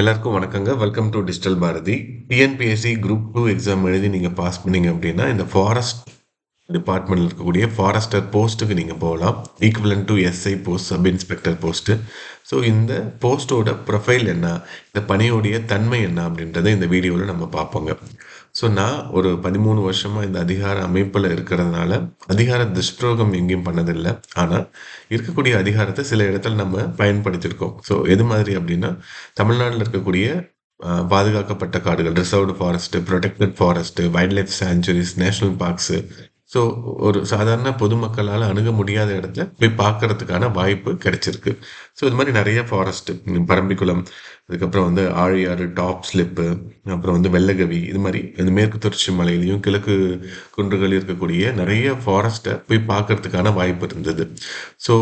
எல்லாருக்கும் வணக்கங்க. Welcome to digital Bharathi. TNPSC group two exam எழுதி நீங்கள் பாஸ் பண்ணீங்க அப்படின்னா இந்த ஃபாரஸ்ட் டிபார்ட்மெண்ட்டில் இருக்கக்கூடிய ஃபாரஸ்டர் போஸ்ட்டுக்கு நீங்கள் போகலாம் equivalent to SI post, sub inspector post. So இந்த போஸ்ட்டோட ப்ரொஃபைல் என்ன? இந்த பணியோடைய தன்மை என்ன? அப்படின்றத இந்த வீடியோவில் நம்ம பார்ப்போங்க. ஸோ நான் ஒரு பதிமூணு வருஷமாக இந்த அதிகார அமைப்பில் இருக்கிறதுனால, அதிகார துஷ்பிரயோகம் எங்கேயும் பண்ணதில்லை ஆனால் இருக்கக்கூடிய அதிகாரத்தை சில இடத்துல நம்ம பயன்படுத்தியிருக்கோம். ஸோ எது மாதிரி அப்படின்னா தமிழ்நாட்டில் இருக்கக்கூடிய பாதுகாக்கப்பட்ட காடுகள், reserved forest protected forest wildlife sanctuaries national parks so ஒரு சாதாரண பொதுமக்களால் அணுக முடியாத இடத்துல போய் பார்க்கறதுக்கான வாய்ப்பு கிடைச்சிருக்கு. ஸோ இது மாதிரி நிறைய ஃபாரஸ்ட்டு பரம்பிக்குளம், அதுக்கப்புறம் வந்து ஆழியாறு, டாப் ஸ்லிப்பு, அப்புறம் வந்து வெள்ளகவி இது மாதிரி இந்த மேற்கு தொடர்ச்சி மலையிலையும் கிழக்கு குன்றுகளில் இருக்கக்கூடிய நிறைய ஃபாரஸ்ட்டை போய் பார்க்கறதுக்கான வாய்ப்பு இருந்தது. ஸோ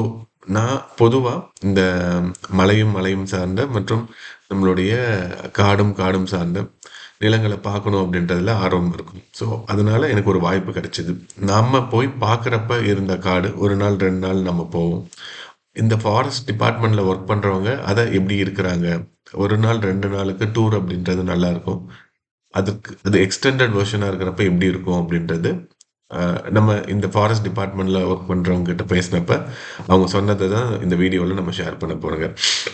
நான் பொதுவாக இந்த மலையும், மலையும் சார்ந்த மற்றும் நம்மளுடைய காடும், காடும் சார்ந்த நிலங்களை பார்க்கணும் அப்படின்றதுல ஆர்வம் இருக்கும். ஸோ அதனால எனக்கு ஒரு வாய்ப்பு கிடைச்சிது நம்ம போய் பார்க்குறப்ப இருந்த காடு ஒரு நாள், ரெண்டு நாள் நம்ம போவோம். இந்த ஃபாரஸ்ட் டிபார்ட்மெண்ட்டில் ஒர்க் பண்ணுறவங்க அதை எப்படி இருக்கிறாங்க? ஒரு நாள், ரெண்டு நாளுக்கு டூர் அப்படின்றது நல்லாயிருக்கும் அதுக்கு அது எக்ஸ்டெண்டட் வெர்ஷனா இருக்கிறப்ப எப்படி இருக்கும்? அப்படின்றது நம்ம இந்த ஃபாரஸ்ட் டிபார்ட்மெண்ட்ல ஒர்க் பண்றவங்க கிட்ட பேசினப்ப, அவங்க சொன்னதை தான் இந்த வீடியோல நம்ம ஷேர் பண்ண போகிறோங்க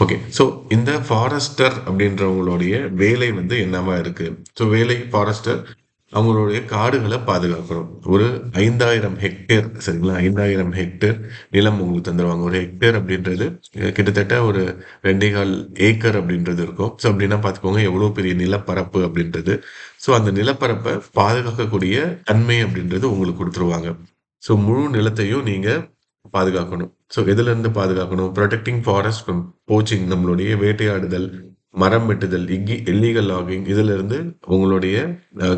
ஓகே. ஸோ இந்த ஃபாரஸ்டர் அப்படின்றவங்களுடைய வேலை வந்து என்னவா இருக்கு? ஸோ வேலை ஃபாரஸ்டர் அவங்களுடைய காடுகளை பாதுகாக்கணும். ஒரு 5000 ஹெக்டேர் சரிங்களா? 5000 ஹெக்டேர் நிலம் உங்களுக்கு தந்துருவாங்க. ஒரு ஹெக்டேர் அப்படின்றது கிட்டத்தட்ட ஒரு 2 1/4 ஏக்கர் அப்படின்றது இருக்கும். ஸோ அப்படின்னா பார்த்துக்கோங்க எவ்வளோ பெரிய நிலப்பரப்பு அப்படின்றது ஸோ அந்த நிலப்பரப்பை பாதுகாக்கக்கூடிய தன்மை அப்படின்றது உங்களுக்கு கொடுத்துருவாங்க ஸோ முழு நிலத்தையும் நீங்கள் பாதுகாக்கணும். ஸோ எதுலேருந்து பாதுகாக்கணும்? ப்ரொடெக்டிங் ஃபாரஸ்ட் ஃப்ரம் போச்சிங் நம்மளுடைய வேட்டையாடுதல், மரம் வெட்டுதல், இக்கி இல்லீகல் லாகிங் இதுலருந்து உங்களுடைய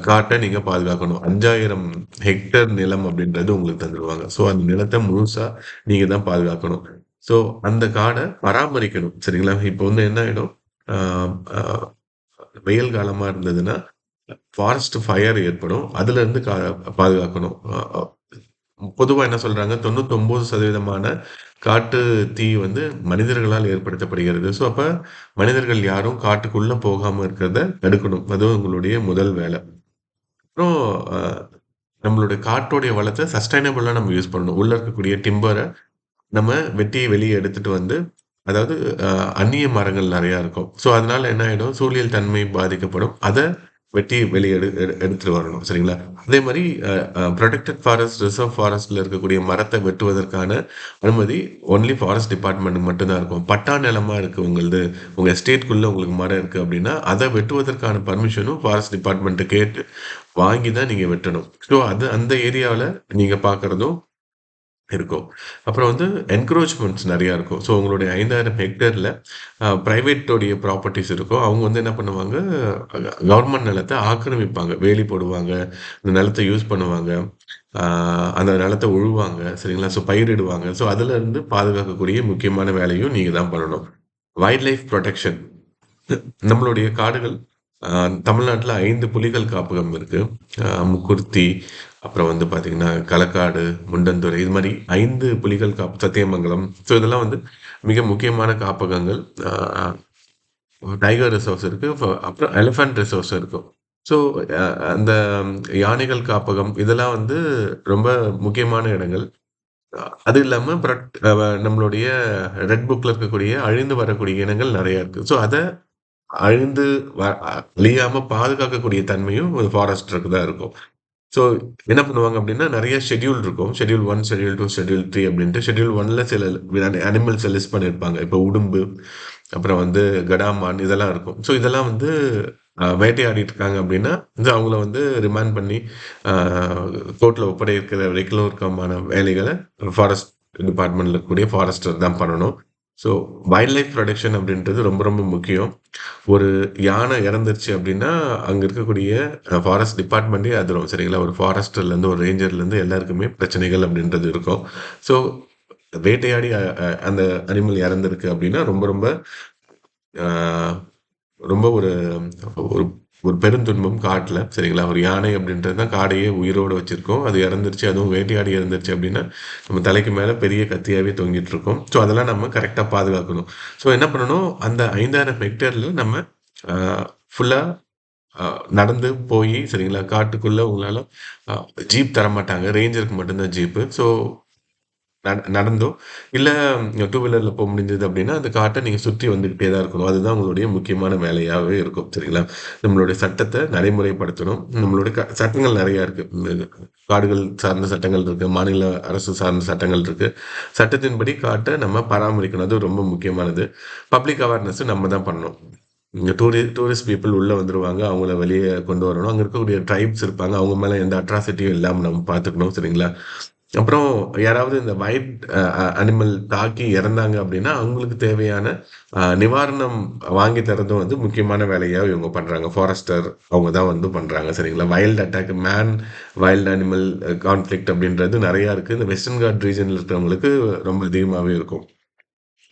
காட்டை நீங்கள் நீங்க பாதுகாக்கணும். அஞ்சாயிரம் ஹெக்டர் நிலம் அப்படின்றது உங்களுக்கு தந்துடுவாங்க ஸோ அந்த நிலத்தை முழுசா நீங்க தான் பாதுகாக்கணும். ஸோ அந்த காடை பராமரிக்கணும். சரிங்களா? இப்போ வந்து என்ன ஆயிடும்? வெயில் காலமா இருந்ததுன்னா, ஃபாரஸ்ட் ஃபயர் ஏற்படும். அதுலருந்து கா பாதுகாக்கணும். பொதுவாக என்ன சொல்கிறாங்க தொண்ணூத்தொம்பது சதவீதமான காட்டு தீ வந்து மனிதர்களால் ஏற்படுத்தப்படுகிறது. ஸோ அப்போ மனிதர்கள் யாரும் காட்டுக்குள்ளே போகாமல் இருக்கிறத தடுக்கணும். அதுவும் உங்களுடைய முதல் வேலை அப்புறம் நம்மளுடைய காட்டோடைய வளத்தை சஸ்டைனபிளாக நம்ம யூஸ் பண்ணணும். உள்ளே இருக்கக்கூடிய டிம்பரை நம்ம வெட்டி வெளியே எடுத்துட்டு வந்து அதாவது அந்நிய மரங்கள் நிறையா இருக்கும். ஸோ அதனால என்ன ஆகிடும் சூழியல் தன்மை பாதிக்கப்படும். அதை வெட்டி வெளியே எடு எடு எடுத்துட்டு வரணும். சரிங்களா? அதே மாதிரி ப்ரொடெக்டட் ஃபாரஸ்ட், ரிசர்வ் ஃபாரஸ்ட்ல இருக்கக்கூடிய மரத்தை வெட்டுவதற்கான அனுமதி ஒன்லி ஃபாரஸ்ட் டிபார்ட்மெண்ட்க்கு மட்டும் தான் இருக்கும். பட்டா நிலமா இருக்கு உங்களது, உங்க எஸ்டேட்குள்ள உங்களுக்கு மரம் இருக்கு அப்படின்னா அதை வெட்டுவதற்கான பர்மிஷனும் ஃபாரஸ்ட் டிபார்ட்மெண்ட்டு கேட்டு வாங்கி தான் நீங்க வெட்டணும். ஸோ அது அந்த ஏரியாவில் நீங்க பார்க்குறதும் இருக்கும். அப்புறம் வந்து என்க்ரோச்மெண்ட்ஸ் நிறையா இருக்கும். ஸோ உங்களுடைய ஐந்தாயிரம் ஹெக்டரில் ப்ரைவேட்டோடைய ப்ராப்பர்ட்டிஸ் இருக்கும். அவங்க வந்து என்ன பண்ணுவாங்க? கவர்மெண்ட் நிலத்தை ஆக்கிரமிப்பாங்க. வேலி போடுவாங்க. அந்த நிலத்தை யூஸ் பண்ணுவாங்க. அந்த நிலத்தை உழுவாங்க. சரிங்களா? ஸோ பயிரிடுவாங்க. ஸோ அதிலிருந்து பாதுகாக்கக்கூடிய முக்கியமான வேலையும் நீங்கள் தான் பண்ணணும். வைல்ட் லைஃப் ப்ரொடெக்ஷன் நம்மளுடைய காடுகள் தமிழ்நாட்டில் ஐந்து புலிகள் காப்பகம் இருக்குது முக்குர்த்தி அப்புறம் வந்து பார்த்தீங்கன்னா, களக்காடு, முண்டந்துறை இது மாதிரி ஐந்து புலிகள் காப்பு சத்தியமங்கலம். ஸோ இதெல்லாம் வந்து மிக முக்கியமான காப்பகங்கள். டைகர் ரிசர்வ்ஸ் இருக்குது அப்புறம் எலிஃபண்ட் ரிசர்வ்ஸ் இருக்கும். ஸோ அந்த யானைகள் காப்பகம் இதெல்லாம் வந்து ரொம்ப முக்கியமான இடங்கள். அது இல்லாமல் ப்ரட் நம்மளுடைய ரெட் புக்கில் இருக்கக்கூடிய அழிந்து வரக்கூடிய இனங்கள் நிறையா இருக்குது ஸோ அதை அழிந்து வ அழியாமல் பாதுகாக்கக்கூடிய தன்மையும் ஒரு ஃபாரஸ்டருக்கு தான் இருக்கும். ஸோ என்ன பண்ணுவாங்க அப்படின்னா நிறைய ஷெட்யூல் இருக்கும். Schedule one schedule two schedule three அப்படின்ட்டு ஷெட்யூல் ஒன்ல சில அனி லிஸ்ட் பண்ணியிருப்பாங்க. இப்போ உடும்பு, அப்புறம் வந்து கடாமான் இதெல்லாம் இருக்கும். ஸோ இதெல்லாம் வந்து வேட்டையாடிட்டு இருக்காங்க அப்படின்னா வந்து அவங்கள வந்து ரிமாண்ட் பண்ணி கோர்ட்டில் ஒப்படைக்கிற வரைக்கும் இருக்கமான வேலைகளை ஃபாரஸ்ட் டிபார்ட்மெண்ட்ல இருக்கக்கூடிய ஃபாரஸ்டர் தான் பண்ணணும். ஸோ வைல்ட் லைஃப் ப்ரொடக்ஷன் அப்படின்றது ரொம்ப ரொம்ப முக்கியம். ஒரு யானை இறந்துருச்சு அப்படின்னா அங்கே இருக்கக்கூடிய ஃபாரஸ்ட் டிபார்ட்மெண்ட்டே அதிரும். சரிங்களா? ஒரு ஃபாரஸ்டர்லேருந்து, ஒரு ரேஞ்சர்லேருந்து எல்லாருக்குமே பிரச்சனைகள் அப்படின்றது இருக்கும். ஸோ வேட்டையாடி அந்த அனிமல் இறந்துருக்கு அப்படின்னா ரொம்ப ரொம்ப ரொம்ப ஒரு ஒரு ஒரு பெருந்துன்பம் காட்டில் சரிங்களா? ஒரு யானை அப்படின்றது தான் காடையே உயிரோடு வச்சுருக்கோம் அது இறந்துருச்சு, அதுவும் வேட்டையாடி இறந்துருச்சு அப்படின்னா நம்ம தலைக்கு மேலே பெரிய கத்தியாகவே தொங்கிட்டு இருக்கோம் ஸோ அதெல்லாம் நம்ம கரெக்டாக பாதுகாக்கணும். ஸோ என்ன பண்ணணும்? அந்த ஐந்தாயிரம் ஹெக்டேரில் நம்ம ஃபுல்லாக நடந்து போய் சரிங்களா காட்டுக்குள்ளே உங்களால் ஜீப் தர மாட்டாங்க ரேஞ்சருக்கு மட்டும்தான் ஜீப்பு ஸோ நட நடந்தோ? இல்லை டூ வீலரில் போக முடிஞ்சது அப்படின்னா அந்த காட்டை நீங்கள் சுற்றி வந்துக்கிட்டே தான் இருக்கணும். அதுதான் உங்களுடைய முக்கியமான வேலையாகவே இருக்கும் சரிங்களா? நம்மளுடைய சட்டத்தை நடைமுறைப்படுத்தணும். நம்மளுடைய க சட்டங்கள் நிறையா இருக்குது காடுகள் சார்ந்த சட்டங்கள் இருக்குது மாநில அரசு சார்ந்த சட்டங்கள் இருக்குது சட்டத்தின்படி காட்டை நம்ம பராமரிக்கணும். அது ரொம்ப முக்கியமானது. பப்ளிக் அவேர்னஸும் நம்ம தான் பண்ணணும். இங்கே டூரி டூரிஸ்ட் பீப்புள் உள்ளே வந்துடுவாங்க அவங்கள வெளியே கொண்டு வரணும். அங்கே இருக்கக்கூடிய ட்ரைப்ஸ் இருப்பாங்க. அவங்க மேலே எந்த அட்ராசிட்டியும் இல்லாமல் நம்ம பார்த்துக்கணும் சரிங்களா? அப்புறம் யாராவது இந்த வைல்ட் அனிமல் தாக்கி இறந்தாங்க அப்படின்னா அவங்களுக்கு தேவையான நிவாரணம் வாங்கி தரதும் வந்து முக்கியமான வேலையாக இவங்க பண்ணுறாங்க ஃபாரஸ்டர் அவங்க தான் வந்து பண்ணுறாங்க சரிங்களா? Wild attack man wild animal conflict அப்படின்றது நிறையா இருக்குது இந்த வெஸ்டர்ன் காட் ரீஜனில் இருக்கிறவங்களுக்கு ரொம்ப அதிகமாகவே இருக்கும்.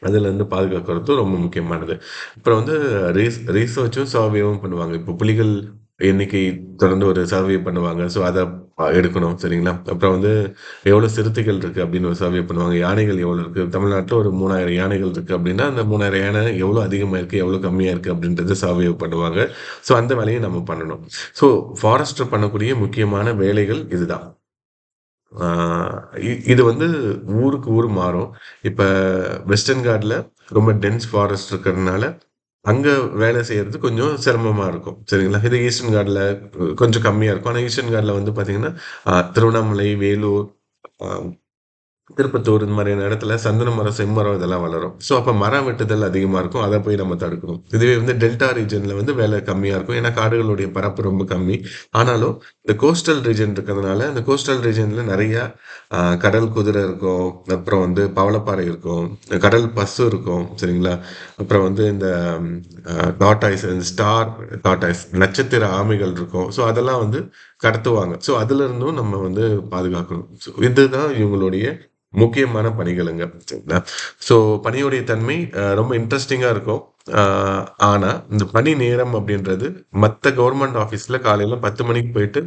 அதுலேருந்து பாதுகாக்கிறதும் ரொம்ப முக்கியமானது. அப்புறம் வந்து ரீஸ் ரீசர்ச்சும் சர்வேவும் பண்ணுவாங்க. இப்போ புலிகள் எண்ணிக்கை தொடர்ந்து ஒரு சர்வே பண்ணுவாங்க. ஸோ அதை எடுக்கணும். சரிங்களா? அப்புறம் வந்து எவ்வளோ சிறுத்தைகள் இருக்குது அப்படின்னு ஒரு சர்வே பண்ணுவாங்க. யானைகள் எவ்வளோ இருக்குது தமிழ்நாட்டில் ஒரு மூணாயிரம் யானைகள் இருக்குது அப்படின்னா அந்த மூணாயிரம் யானை எவ்வளோ அதிகமாக இருக்குது எவ்வளோ கம்மியாக இருக்குது அப்படின்றத சர்வே பண்ணுவாங்க. ஸோ அந்த வேலையை நம்ம பண்ணணும். ஸோ ஃபாரஸ்டர் பண்ணக்கூடிய முக்கியமான வேலைகள் இதுதான். இ- இது வந்து ஊருக்கு ஊர் மாறும். இப்போ வெஸ்டர்ன் காட்டில் ரொம்ப டென்ஸ் ஃபாரஸ்ட் இருக்கிறதுனால அங்கே வேலை செய்யறது கொஞ்சம் சிரமமாக இருக்கும். சரிங்களா? இது ஈஸ்டர்ன் காட்டில் கொஞ்சம் கம்மியாக இருக்கும். ஆனால் ஈஸ்டர்ன் காட்டில் வந்து பார்த்தீங்கன்னா திருவண்ணாமலை வேலூர் திருப்பத்தூர் இந்த மாதிரியான இடத்துல சந்தன மரம் செம்மரம் இதெல்லாம் வளரும். ஸோ அப்போ மரம் வெட்டுதல் அதிகமாக இருக்கும். அதை போய் நம்ம தடுக்கணும். இதுவே வந்து டெல்டா ரீஜனில் வந்து வேலை கம்மியாக இருக்கும். ஏன்னா காடுகளுடைய பரப்பு ரொம்ப கம்மி. ஆனாலும் இந்த கோஸ்டல் ரீஜன் இருக்கிறதுனால இந்த கோஸ்டல் ரீஜனில் நிறையா கடல் குதிரை இருக்கும். அப்புறம் வந்து பவளப்பாறை இருக்கும். கடல் பசு இருக்கும். சரிங்களா? அப்புறம் வந்து இந்த டாட்டாய்ஸ் ஸ்டார் டாட்டாய்ஸ் நட்சத்திர ஆமைகள் இருக்கும். ஸோ அதெல்லாம் வந்து கடத்துவாங்க. ஸோ அதுலேருந்தும் நம்ம வந்து பாதுகாக்கணும். ஸோ இதுதான் இவங்களுடைய முக்கியமான பணிகளுங்க சரிங்களா? ஸோ பணியுடைய தன்மை ரொம்ப இன்ட்ரெஸ்டிங்காக இருக்கும். ஆனால் இந்த பணி நேரம் அப்படின்றது மற்ற கவர்மெண்ட் ஆஃபீஸில் காலையில் பத்து மணிக்கு போயிட்டு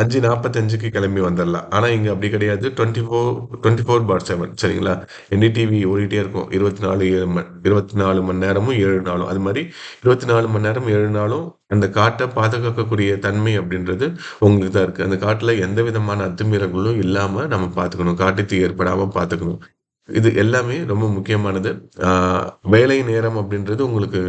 அஞ்சு நாற்பத்தஞ்சுக்கு கிளம்பி வந்துடலாம் ஆனால் இங்கே அப்படி கிடையாது. Twenty four twenty four bar seven சரிங்களா என்டிடிவி ஓடிட்டே இருக்கும். இருபத்தி நாலு ஏழு மணி இருபத்தி நாலு மணி நேரமும் ஏழு நாளும். அது மாதிரி இருபத்தி நாலு மணி நேரம் ஏழு நாளும் அந்த காட்டை பாதுகாக்கக்கூடிய தன்மை அப்படின்றது உங்களுக்கு தான் இருக்குது அந்த காட்டில் எந்த விதமான அத்துமீறல்களும் இல்லாமல் நம்ம பார்த்துக்கணும். காட்டுத்தீ ஏற்படாமல் பார்த்துக்கணும். இது எல்லாமே ரொம்ப முக்கியமானது. வேலை நேரம் அப்படின்றது உங்களுக்கு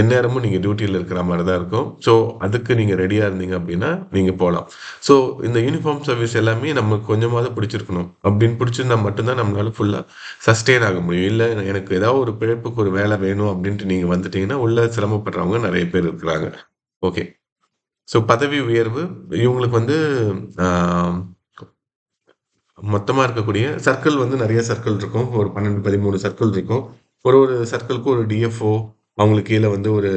எந்நேரமும் நீங்கள் டியூட்டியில் இருக்கிற மாதிரி தான் இருக்கும். ஸோ அதுக்கு நீங்கள் ரெடியாக இருந்தீங்க அப்படின்னா நீங்கள் போகலாம் ஸோ இந்த யூனிஃபார்ம் சர்வீஸ் எல்லாமே நமக்கு கொஞ்சமாவது பிடிச்சிருக்கணும். அப்படின்னு பிடிச்சிருந்தா மட்டும்தான் நம்மளால ஃபுல்லாக சஸ்டெயின் ஆக முடியும். இல்லை எனக்கு ஏதாவது ஒரு பிழைப்புக்கு ஒரு வேலை வேணும் அப்படின்ட்டு நீங்கள் வந்துட்டீங்கன்னா உள்ள சிரமப்படுறவங்க நிறைய பேர் இருக்கிறாங்க. ஓகே ஸோ பதவி உயர்வு இவங்களுக்கு வந்து மொத்தமாக இருக்கக்கூடிய சர்க்கிள் வந்து நிறைய சர்க்கிள் இருக்கும். ஒரு பன்னெண்டு பதிமூணு சர்க்கிள் இருக்கும். ஒரு ஒரு சர்க்கிளுக்கும் ஒரு டிஎஃப்ஓ அவங்களுக்கு கீழே வந்து ஒரு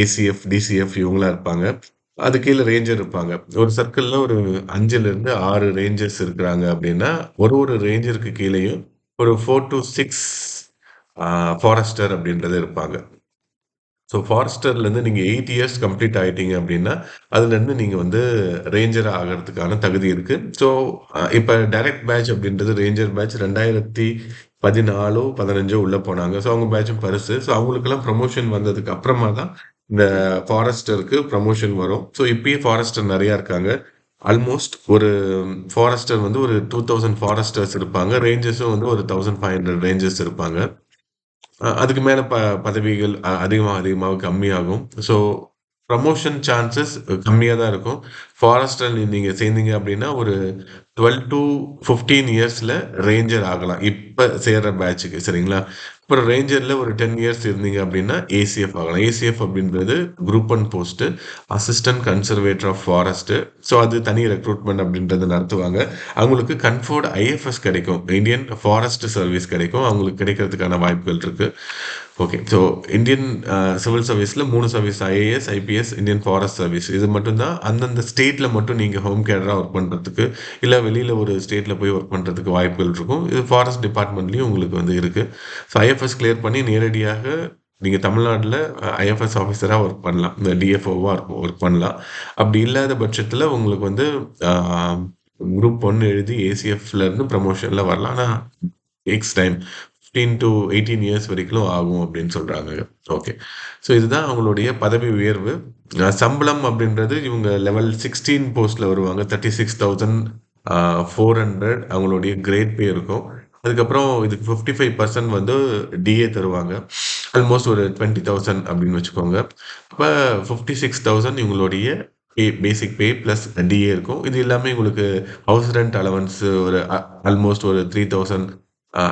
ஏசிஎஃப் டிசிஎஃப் இவங்களாம் இருப்பாங்க. அது கீழே ரேஞ்சர் இருப்பாங்க. ஒரு சர்க்கிளில் ஒரு அஞ்சுலேருந்து ஆறு ரேஞ்சர்ஸ் இருக்கிறாங்க அப்படின்னா ஒரு ஒரு ரேஞ்சருக்கு கீழேயும் ஒரு ஃபோர் டு சிக்ஸ் ஃபாரஸ்டர் அப்படின்றது இருப்பாங்க. ஸோ ஃபாரஸ்டர்லேருந்து நீங்கள் எயிட் இயர்ஸ் கம்ப்ளீட் ஆகிட்டீங்க அப்படின்னா அதுலேருந்து நீங்கள் வந்து ரேஞ்சர் ஆகிறதுக்கான தகுதி இருக்குது ஸோ இப்போ டைரக்ட் பேட்ச் அப்படின்றது ரேஞ்சர் பேட்ச் ரெண்டாயிரத்தி பதினாலோ பதினஞ்சோ உள்ளே போனாங்க. ஸோ அவங்க பேட்சும் பரிசு. ஸோ அவங்களுக்கெல்லாம் ப்ரமோஷன் வந்ததுக்கு அப்புறமா தான் இந்த ஃபாரஸ்டருக்கு ப்ரமோஷன் வரும். ஸோ இப்பயே ஃபாரஸ்டர் நிறையா இருக்காங்க. ஆல்மோஸ்ட் ஒரு ஃபாரஸ்டர் வந்து ஒரு டூ தௌசண்ட் ஃபாரஸ்டர்ஸ் இருப்பாங்க. ரேஞ்சர்ஸும் வந்து ஒரு தௌசண்ட் ஃபைவ் ஹண்ட்ரட் ரேஞ்சர்ஸ் இருப்பாங்க. அதுக்கு மேலே ப பதவிகள் அதிகமாக அதிகமாக கம்மியாகும். ஸோ ப்ரமோஷன் சான்சஸ் கம்மியாக தான் இருக்கும். ஃபாரஸ்டர் நீங்கள் சேர்ந்தீங்க அப்படின்னா ஒரு டுவெல் டு ஃபிஃப்டீன் இயர்ஸில் ரேஞ்சர் ஆகலாம். இப்போ சேர்ற பேட்சுக்கு சரிங்களா? அப்புறம் ரேஞ்சரில் ஒரு டென் இயர்ஸ் இருந்தீங்க அப்படின்னா ஏசிஎஃப் ஆகலாம். ஏசிஎஃப் அப்படின்றது group and post assistant conservator of forest so அது தனி ரெக்ரூட்மெண்ட் அப்படின்றத நடத்துவாங்க அவங்களுக்கு கன்ஃபோர்ட் ஐஎஃப்எஸ் கிடைக்கும். இந்தியன் ஃபாரஸ்ட் சர்வீஸ் கிடைக்கும். அவங்களுக்கு கிடைக்கிறதுக்கான வாய்ப்புகள் இருக்குது ஓகே ஸோ இந்தியன் சிவில் சர்வீஸில் மூணு service IAS IPS Indian forest service இது மட்டும்தான் அந்தந்த ஸ்டேட்டில் மட்டும் நீங்கள் ஹோம் கேடராக ஒர்க் பண்ணுறதுக்கு இல்லை வெளியில் ஒரு ஸ்டேட்டில் போய் ஒர்க் பண்ணுறதுக்கு வாய்ப்புகள் இருக்கும். இது ஃபாரஸ்ட் டிபார்ட்மெண்ட்லேயும் உங்களுக்கு வந்து இருக்குது ஸோ ஐஎஃப்எஸ் கிளியர் பண்ணி நேரடியாக நீங்கள் தமிழ்நாட்டில் ஐஎஃப்எஸ் uh, ஆஃபீஸராக ஒர்க் பண்ணலாம். இந்த டிஎஃப்ஓவாக ஒர்க் பண்ணலாம். அப்படி இல்லாத பட்சத்தில் உங்களுக்கு வந்து uh, குரூப் ஒன்று எழுதி ஏசிஎஃப்ல இருந்து ப்ரமோஷனில் வரலாம். ஆனால் ex time fifteen to eighteen years வரைக்கும் ஆகும் அப்படின்னு சொல்கிறாங்க ஓகே ஸோ இதுதான் அவங்களுடைய பதவி உயர்வு. சம்பளம் அப்படின்றது இவங்க லெவல் சிக்ஸ்டீன் போஸ்ட்டில் வருவாங்க. Thirty six thousand four hundred அவங்களுடைய கிரேட் பே இருக்கும். அதுக்கப்புறம் இதுக்கு ஃபிஃப்டி ஃபைவ் பர்சன்ட் வந்து டிஏ தருவாங்க. ஆல்மோஸ்ட் ஒரு டுவெண்ட்டி தௌசண்ட் அப்படின்னு வச்சுக்கோங்க. அப்போ ஃபிஃப்டி சிக்ஸ் தௌசண்ட் இவங்களுடைய பே பேசிக் பே ப்ளஸ் டிஏ இருக்கும். இது எல்லாமே உங்களுக்கு ஹவுஸ் ரெண்ட் அலவன்ஸ் ஒரு ஆல்மோஸ்ட் ஒரு த்ரீ தௌசண்ட்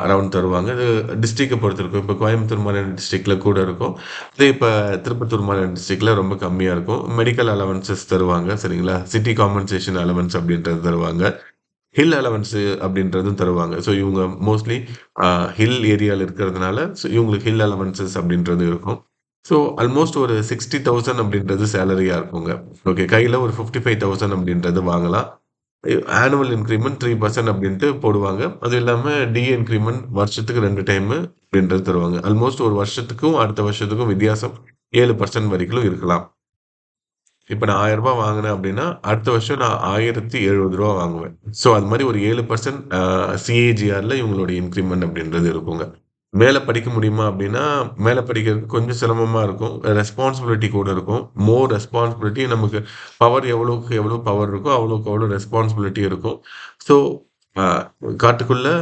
அரௌண்ட் தருவாங்க. இது டிஸ்ட்ரிக்டை பொறுத்து இருக்கும் இப்போ கோயம்புத்தூர் மாநில டிஸ்ட்ரிக்டில் கூட இருக்கும். அதே இப்போ திருப்பத்தூர் மாநில டிஸ்ட்ரிக்டில் ரொம்ப கம்மியாக இருக்கும். மெடிக்கல் அலவன்சஸ் தருவாங்க சரிங்களா? சிட்டி காம்பன்சேஷன் அலவன்ஸ் அப்படின்றது தருவாங்க. ஹில் அலவன்ஸு அப்படின்றதும் தருவாங்க. ஸோ இவங்க மோஸ்ட்லி ஹில் ஏரியாவில் இருக்கிறதுனால ஸோ இவங்களுக்கு ஹில் அலவன்சஸ் அப்படின்றது இருக்கும். ஸோ ஆல்மோஸ்ட் ஒரு சிக்ஸ்டி தௌசண்ட் அப்படின்றது சேலரியாக இருக்குங்க. ஓகே கையில் ஒரு ஃபிஃப்டி ஃபைவ் தௌசண்ட் அப்படின்றது வாங்கலாம். ஆனுவல் இன்க்ரிமெண்ட் த்ரீ பர்சன்ட் அப்படின்ட்டு போடுவாங்க. அது இல்லாமல் டி இன்க்ரிமெண்ட் வருஷத்துக்கு ரெண்டு டைமு அப்படின்றது தருவாங்க. ஆல்மோஸ்ட் ஒரு வருஷத்துக்கும் அடுத்த வருஷத்துக்கும் வித்தியாசம் ஏழு பர்சன்ட் வரைக்கும் இருக்கலாம். இப்போ நான் ஆயிரம் ரூபாய் வாங்கினேன் அப்படின்னா அடுத்த வருஷம் நான் ஆயிரத்தி எழுபது ரூபா வாங்குவேன். ஸோ அது மாதிரி ஒரு ஏழு பர்சன்ட் சிஏஜிஆரில் இவங்களுடைய இன்க்ரிமெண்ட் அப்படின்றது இருக்குங்க. மேலே படிக்க முடியுமா அப்படின்னா மேலே படிக்கிறதுக்கு கொஞ்சம் சிரமமாக இருக்கும். ரெஸ்பான்சிபிலிட்டி கூட இருக்கும். மோர் ரெஸ்பான்சிபிலிட்டி நமக்கு பவர் எவ்வளோக்கு எவ்வளோ பவர் இருக்கோ அவ்வளோக்கு அவ்வளோ ரெஸ்பான்சிபிலிட்டி இருக்கும். ஸோ காட்டுக்குள்ளே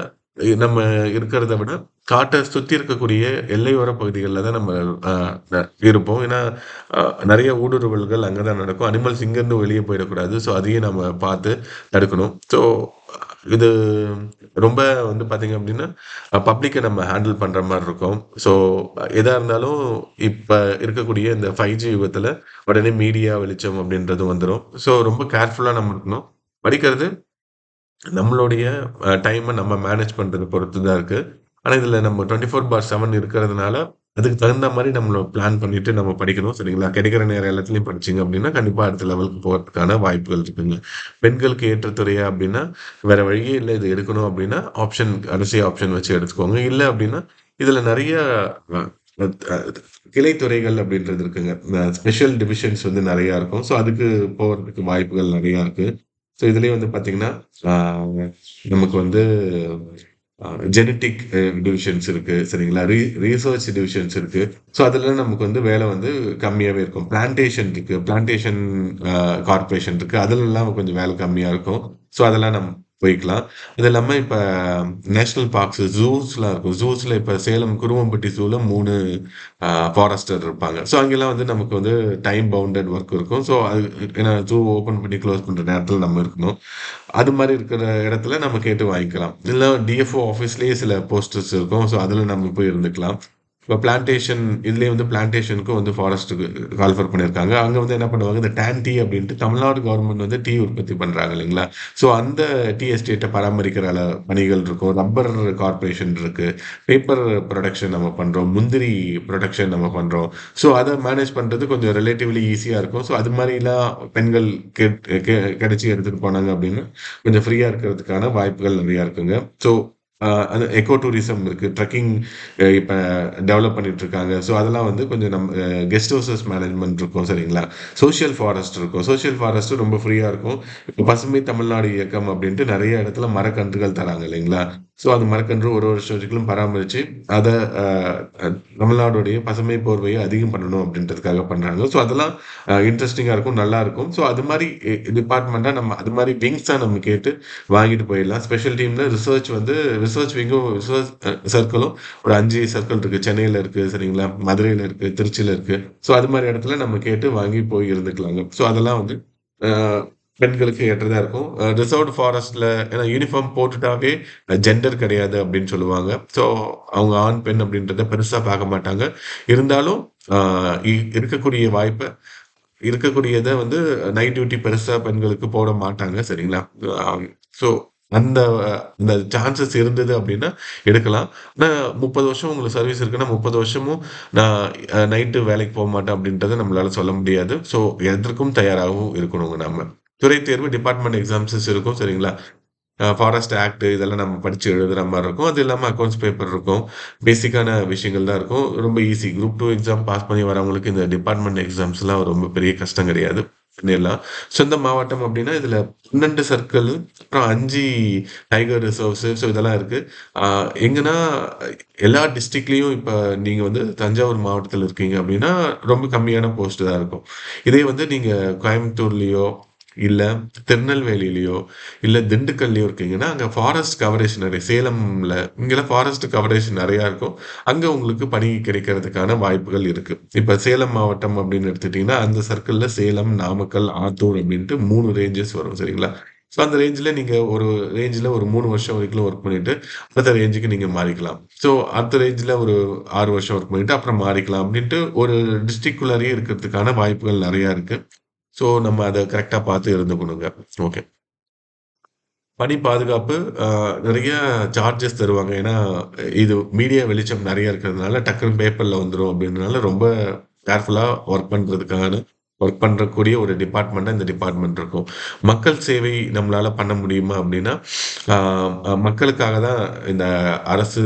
நம்ம இருக்கிறத விட காட்டை சுற்றி இருக்கக்கூடிய எல்லையோர பகுதிகளில் தான் நம்ம இருப்போம். ஏன்னா நிறைய ஊடுருவல்கள் அங்கே தான் நடக்கும். அனிமல்ஸ் இங்கேருந்து வெளியே போயிடக்கூடாது. ஸோ அதையும் நம்ம பார்த்து தடுக்கணும். ஸோ இது ரொம்ப வந்து பார்த்தீங்க அப்படின்னா பப்ளிக்கை நம்ம ஹேண்டில் பண்ணுற மாதிரி இருக்கும். ஸோ எதாக இருந்தாலும் இப்போ இருக்கக்கூடிய இந்த ஃபைவ் ஜி யுகத்தில் உடனே மீடியா வெளிச்சம் அப்படின்றது வந்துடும் ஸோ ரொம்ப கேர்ஃபுல்லாக நம்ம இருக்கணும். படிக்கிறது நம்மளுடைய டைமை நம்ம மேனேஜ் பண்ணுறது பொறுத்து தான் இருக்குது ஆனால் இதில் நம்ம டுவெண்ட்டி ஃபோர் பார் செவன் இருக்கிறதுனால அதுக்கு தகுந்த மாதிரி நம்மள பிளான் பண்ணிட்டு நம்ம படிக்கணும் சரிங்களா? கிடைக்கிற நேரம் எல்லாத்துலேயும் படிச்சீங்க அப்படின்னா கண்டிப்பாக அடுத்த லெவலுக்கு போகிறதுக்கான வாய்ப்புகள் இருக்குங்க. பெண்களுக்கு ஏற்ற துறையா அப்படின்னா வேற வழியே இல்லை. இது எடுக்கணும் அப்படின்னா ஆப்ஷன் கடைசி ஆப்ஷன் வச்சு எடுத்துக்கோங்க. இல்லை அப்படின்னா இதில் நிறைய கிளைத்துறைகள் அப்படின்றது இருக்குங்க. ஸ்பெஷல் டிவிஷன்ஸ் வந்து நிறையா இருக்கும். ஸோ அதுக்கு போகிறதுக்கு வாய்ப்புகள் நிறையா இருக்கு. ஸோ இதுலேயே வந்து பார்த்தீங்கன்னா நமக்கு வந்து ஜெனட்டிக் டிவிஷன்ஸ் இருக்குது சரிங்களா? ரீ ரீசர்ச் டிவிஷன்ஸ் இருக்குது ஸோ அதில் நமக்கு வந்து வேலை வந்து கம்மியாகவே இருக்கும். பிளான்டேஷன் இருக்குது பிளான்டேஷன் கார்பரேஷன் இருக்குது அதுலலாம் கொஞ்சம் வேலை கம்மியாக இருக்கும். ஸோ அதெல்லாம் நம்ம போய்க்கலாம். அது இல்லாமல் இப்போ நேஷ்னல் பார்க்ஸ் ஜூஸ்லாம் இருக்கும். ஜூஸில் இப்போ சேலம் குருவம்பட்டி ஜூவில் மூணு ஃபாரஸ்டர் இருப்பாங்க. ஸோ அங்கெல்லாம் வந்து நமக்கு வந்து டைம் பவுண்டட் ஒர்க் இருக்கும். ஸோ அது ஏன்னா ஜூ ஓப்பன் பண்ணி க்ளோஸ் பண்ணுற நேரத்தில் நம்ம இருக்கணும். அது மாதிரி இருக்கிற இடத்துல நம்ம கேட்டு வாங்கிக்கலாம். இல்லை டிஎஃப்ஓ ஆஃபீஸ்லேயே சில போஸ்டர்ஸ் இருக்கும். ஸோ அதில் நம்ம போய் இருந்துக்கலாம். இப்போ பிளான்டேஷன் இதுலேயே வந்து பிளான்டேஷனுக்கும் வந்து ஃபாரஸ்ட்டுக்கு கால்ஃபர் பண்ணியிருக்காங்க அங்கே வந்து என்ன பண்ணுவாங்க இந்த டேன் டீ அப்படின்ட்டு தமிழ்நாடு கவர்மெண்ட் வந்து டீ உற்பத்தி பண்ணுறாங்க இல்லைங்களா ஸோ அந்த டீ எஸ்டேட்டை பராமரிக்கிற அள- பணிகள் இருக்கும் ரப்பர் கார்பரேஷன் இருக்குது பேப்பர் ப்ரொடக்ஷன் நம்ம பண்ணுறோம் முந்திரி ப்ரொடக்ஷன் நம்ம பண்ணுறோம் ஸோ அதை மேனேஜ் பண்ணுறது கொஞ்சம் ரிலேட்டிவ்லி ஈஸியாக இருக்கும் ஸோ அது மாதிரிலாம் பெண்கள் கெ கெ- கிடைச்சி எடுத்துகிட்டு போனாங்க அப்படின்னா கொஞ்சம் ஃப்ரீயாக இருக்கிறதுக்கான வாய்ப்புகள் நிறையா இருக்குங்க ஸோ அது எக்கோ டூரிசம் இருக்குது ட்ரெக்கிங் இப்போ டெவலப் பண்ணிட்டு இருக்காங்க ஸோ அதெல்லாம் வந்து கொஞ்சம் நம்ம கெஸ்ட் ஹவுசஸ் மேனேஜ்மெண்ட் இருக்கும் சரிங்களா? சோஷியல் ஃபாரஸ்ட் இருக்கும். சோஷியல் ஃபாரஸ்ட்டு ரொம்ப ஃப்ரீயாக இருக்கும். இப்போ பசுமை தமிழ்நாடு இயக்கம் அப்படின்ட்டு நிறைய இடத்துல மரக்கன்றுகள் தராங்க இல்லைங்களா? ஸோ அந்த மரக்கன்று ஒரு வருஷத்துக்கும் பராமரித்து அதை தமிழ்நாடுடைய பசுமை போர்வையை அதிகம் பண்ணணும் அப்படின்றதுக்காக பண்ணுறாங்க ஸோ அதெல்லாம் இன்ட்ரெஸ்டிங்காக இருக்கும் நல்லா இருக்கும். ஸோ அது மாதிரி டிபார்ட்மெண்ட்டாக நம்ம அது மாதிரி விங்ஸாக நம்ம கேட்டு வாங்கிட்டு போயிடலாம். ஸ்பெஷல் டீமில் ரிசர்ச் வந்து ரிசர்ச் விங்கும் ரிசர்ச் சர்க்கிளும் ஒரு அஞ்சு சர்க்கிள் இருக்குது சென்னையில் இருக்குது சரிங்களா? மதுரையில் இருக்குது திருச்சியில் இருக்குது ஸோ அது மாதிரி இடத்துல நம்ம கேட்டு வாங்கி போய் இருந்துக்கலாங்க. ஸோ அதெல்லாம் வந்து பெண்களுக்கு ஏற்றதாக இருக்கும். ரிசர்வ்டு ஃபாரஸ்ட்டில் ஏன்னா யூனிஃபார்ம் போட்டுட்டாவே ஜெண்டர் கிடையாது அப்படின்னு சொல்லுவாங்க. ஸோ அவங்க ஆண் பெண் அப்படின்றத பெருசாக பார்க்க மாட்டாங்க. இருந்தாலும் இ- இருக்கக்கூடிய வாய்ப்பை இருக்கக்கூடியதை வந்து நைட் டியூட்டி பெருசாக பெண்களுக்கு போட மாட்டாங்க சரிங்களா? ஸோ அந்த அந்த சான்சஸ் இருந்தது அப்படின்னா எடுக்கலாம். ஆனால் முப்பது வருஷம் உங்களுக்கு சர்வீஸ் இருக்குன்னா முப்பது வருஷமும் நான் நைட்டு வேலைக்கு போக மாட்டேன் அப்படின்றத நம்மளால சொல்ல முடியாது. ஸோ எதற்கும் தயாராகவும் இருக்கணுங்க நம்ம துறை தேர்வு டிபார்ட்மெண்ட் எக்ஸாம்ஸஸ் இருக்கும் சரிங்களா? ஃபாரஸ்ட் ஆக்ட் இதெல்லாம் நம்ம படித்து எழுதுகிற மாதிரி இருக்கும். அது இல்லாமல் அக்கௌண்ட்ஸ் பேப்பர் இருக்கும். பேசிக்கான விஷயங்கள் தான் இருக்கும். ரொம்ப easy group two exam pass பண்ணி வரவங்களுக்கு இந்த டிபார்ட்மெண்ட் எக்ஸாம்ஸ்லாம் ரொம்ப பெரிய கஷ்டம் கிடையாது. பண்ணிடலாம். சொந்த மாவட்டம் அப்படின்னா இதில் பன்னெண்டு சர்க்கிள் அப்புறம் அஞ்சு டைகர் ரிசர்வ்ஸு ஸோ இதெல்லாம் இருக்குது எங்கன்னா எல்லா டிஸ்ட்ரிக்ட்லேயும் இப்போ நீங்கள் வந்து தஞ்சாவூர் மாவட்டத்தில் இருக்கீங்க அப்படின்னா ரொம்ப கம்மியான போஸ்ட் தான் இருக்கும். இதே வந்து நீங்கள் கோயம்புத்தூர்லேயோ இல்லை திருநெல்வேலியிலையோ இல்லை திண்டுக்கல்லையோ இருக்கீங்கன்னா அங்கே ஃபாரஸ்ட் கவரேஜ் நிறைய சேலமில் இங்கெல்லாம் ஃபாரஸ்ட் கவரேஜ் நிறையா இருக்கும். அங்கே உங்களுக்கு பணி கிடைக்கிறதுக்கான வாய்ப்புகள் இருக்குது இப்போ சேலம் மாவட்டம் அப்படின்னு எடுத்துட்டிங்கன்னா அந்த சர்க்கிளில் சேலம் நாமக்கல் ஆத்தூர் அப்படின்ட்டு மூணு ரேஞ்சஸ் வரும் சரிங்களா? ஸோ அந்த ரேஞ்சில் நீங்கள் ஒரு ரேஞ்சில் ஒரு மூணு வருஷம் வரைக்கும் ஒர்க் பண்ணிவிட்டு அடுத்த ரேஞ்சுக்கு நீங்கள் மாறிக்கலாம். ஸோ அடுத்த ரேஞ்சில் ஒரு ஆறு வருஷம் ஒர்க் பண்ணிவிட்டு அப்புறம் மாறிக்கலாம் அப்படின்ட்டு ஒரு டிஸ்ட்ரிக்குள்ளாரியே இருக்கிறதுக்கான வாய்ப்புகள் நிறையா இருக்குது ஸோ நம்ம அதை கரெக்டாக பார்த்து இருந்துக்கணுங்க. ஓகே பணி பாதுகாப்பு நிறைய சார்ஜஸ் தருவாங்க. ஏன்னா இது மீடியா வெளிச்சம் நிறைய இருக்கிறதுனால டக்குன்னு பேப்பரில் வந்துடும் அப்படின்றதுனால ரொம்ப கேர்ஃபுல்லாக ஒர்க் பண்ணுறதுக்கான ஒர்க் பண்ணுறக்கூடிய ஒரு டிபார்ட்மெண்ட்டாக இந்த டிபார்ட்மெண்ட் இருக்கும். மக்கள் சேவை நம்மளால் பண்ண முடியுமா அப்படின்னா மக்களுக்காக தான் இந்த அரசு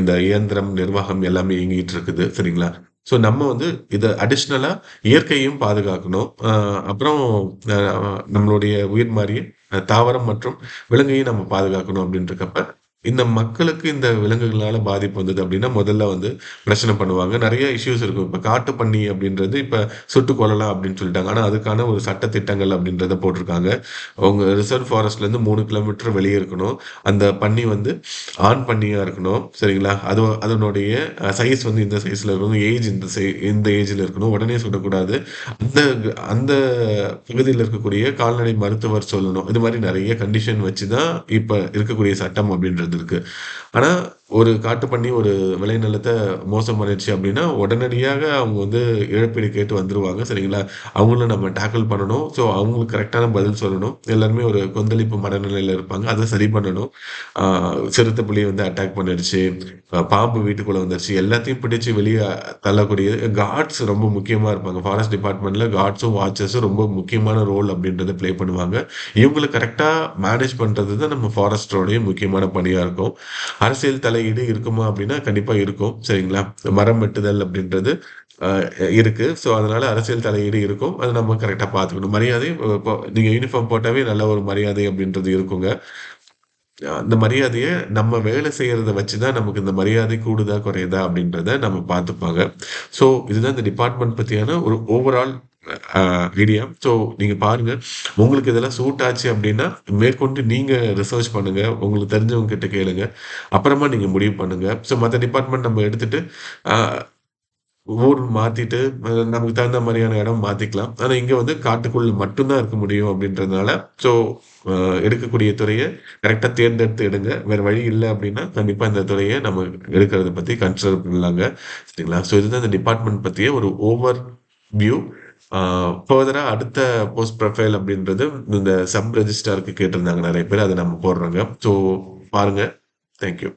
இந்த இயந்திரம் நிர்வாகம் எல்லாமே இயங்கிட்டு இருக்குது. சரிங்களா? ஸோ நம்ம வந்து இதை அடிஷ்னலாக இயற்கையும் பாதுகாக்கணும். அப்புறம் நம்மளுடைய உயிர் மாதிரியே தாவரம் மற்றும் விலங்கையும் நம்ம பாதுகாக்கணும் அப்படின்றக்கப்ப இந்த மக்களுக்கு இந்த விலங்குகளால் பாதிப்பு வந்தது அப்படின்னா முதல்ல வந்து பிரச்சனை பண்ணுவாங்க. நிறைய இஷ்யூஸ் இருக்கும் இப்போ காட்டு பண்ணி அப்படின்றது இப்போ சுட்டு கொள்ளலாம் அப்படின்னு சொல்லிட்டாங்க. ஆனால் அதுக்கான ஒரு சட்ட திட்டங்கள் அப்படின்றத போட்டிருக்காங்க. அவங்க ரிசர்வ் ஃபாரஸ்ட்லேருந்து மூணு கிலோமீட்டர் வெளியே இருக்கணும். அந்த பண்ணி வந்து ஆண் பண்ணியாக இருக்கணும். சரிங்களா? அது அதனுடைய சைஸ் வந்து இந்த சைஸில் இருக்கணும். ஏஜ் இந்த சை இந்த ஏஜில் இருக்கணும். உடனே சுடக்கூடாது அந்த அந்த பகுதியில் இருக்கக்கூடிய கால்நடை மருத்துவர் சொல்லணும். இது மாதிரி நிறைய கண்டிஷன் வச்சு தான் இப்போ இருக்கக்கூடிய சட்டம் அப்படின்றது. இருக்கு. ஆனால் ஒரு காட்டு பண்ணி ஒரு விளைநிலத்தை மோசம் பண்ணிடுச்சு அப்படின்னா உடனடியாக அவங்க வந்து இழப்பீடு கேட்டு வந்துடுவாங்க சரிங்களா? அவங்களும் நம்ம டேக்கிள் பண்ணணும். ஸோ அவங்களுக்கு கரெக்டான பதில் சொல்லணும். எல்லாருமே ஒரு கொந்தளிப்பு மனநிலையில் இருப்பாங்க. அதை சரி பண்ணணும். சிறுத்தை புலி வந்து அட்டாக் பண்ணிடுச்சு. பாம்பு வீட்டுக்குள்ளே வந்துருச்சு. எல்லாத்தையும் பிடிச்சி வெளியே தள்ளக்கூடிய கார்ட்ஸ் ரொம்ப முக்கியமாக இருப்பாங்க. ஃபாரஸ்ட் டிபார்ட்மெண்ட்டில் கார்ட்ஸும் வாட்சஸும் ரொம்ப முக்கியமான ரோல் அப்படின்றத ப்ளே பண்ணுவாங்க. இவங்களை கரெக்டாக மேனேஜ் பண்ணுறது தான் நம்ம ஃபாரஸ்டரோடைய முக்கியமான பணியாக இருக்கும். அரசியல் தலை தலையீடு இருக்குமா அப்படின்னா கண்டிப்பாக இருக்கும் சரிங்களா? மரம் வெட்டுதல் அப்படின்றது இருக்கு. ஸோ அதனால அரசியல் தலையீடு இருக்கும். அதை நம்ம கரெக்டாக பார்த்துக்கணும். மரியாதை இப்போ நீங்கள் யூனிஃபார்ம் போட்டாவே நல்ல ஒரு மரியாதை அப்படின்றது இருக்குங்க. அந்த மரியாதையை நம்ம வேலை செய்யறத வச்சு தான் நமக்கு இந்த மரியாதை கூடுதா குறையுதா அப்படின்றத நம்ம பார்த்துப்பாங்க. ஸோ இதுதான் இந்த டிபார்ட்மெண்ட் பற்றியான ஒரு ஓவரால் ஐடியா ஸோ நீங்கள் பாருங்கள் உங்களுக்கு இதெல்லாம் சூட் ஆச்சு அப்படின்னா மேற்கொண்டு நீங்கள் ரிசர்ச் பண்ணுங்கள் உங்களுக்கு தெரிஞ்சவங்க கிட்ட கேளுங்க. அப்புறமா நீங்கள் முடிவு பண்ணுங்கள் ஸோ மற்ற டிபார்ட்மெண்ட் நம்ம எடுத்துகிட்டு ஊர் மாற்றிட்டு நமக்கு தகுந்த மாதிரியான இடம் மாற்றிக்கலாம் ஆனால் இங்கே வந்து காட்டுக்குள்ளே மட்டும்தான் இருக்க முடியும் அப்படின்றதுனால ஸோ எடுக்கக்கூடிய துறையை கரெக்டாக தேர்ந்தெடுத்து எடுங்க. வேறு வழி இல்லை அப்படின்னா கண்டிப்பாக இந்த துறையை நம்ம எடுக்கிறத பற்றி கன்சிடர் பண்ணலாங்க. சரிங்களா? ஸோ இதுதான் இந்த டிபார்ட்மெண்ட் பற்றிய ஒரு ஓவர் வியூ ஃபர்தராக அடுத்த போஸ்ட் ப்ரொஃபைல் அப்படின்றது இந்த சப் ரெஜிஸ்டாருக்கு கேட்டிருந்தாங்க நிறைய பேர் அதை நம்ம போடுறோங்க. ஸோ பாருங்கள் தேங்க்யூ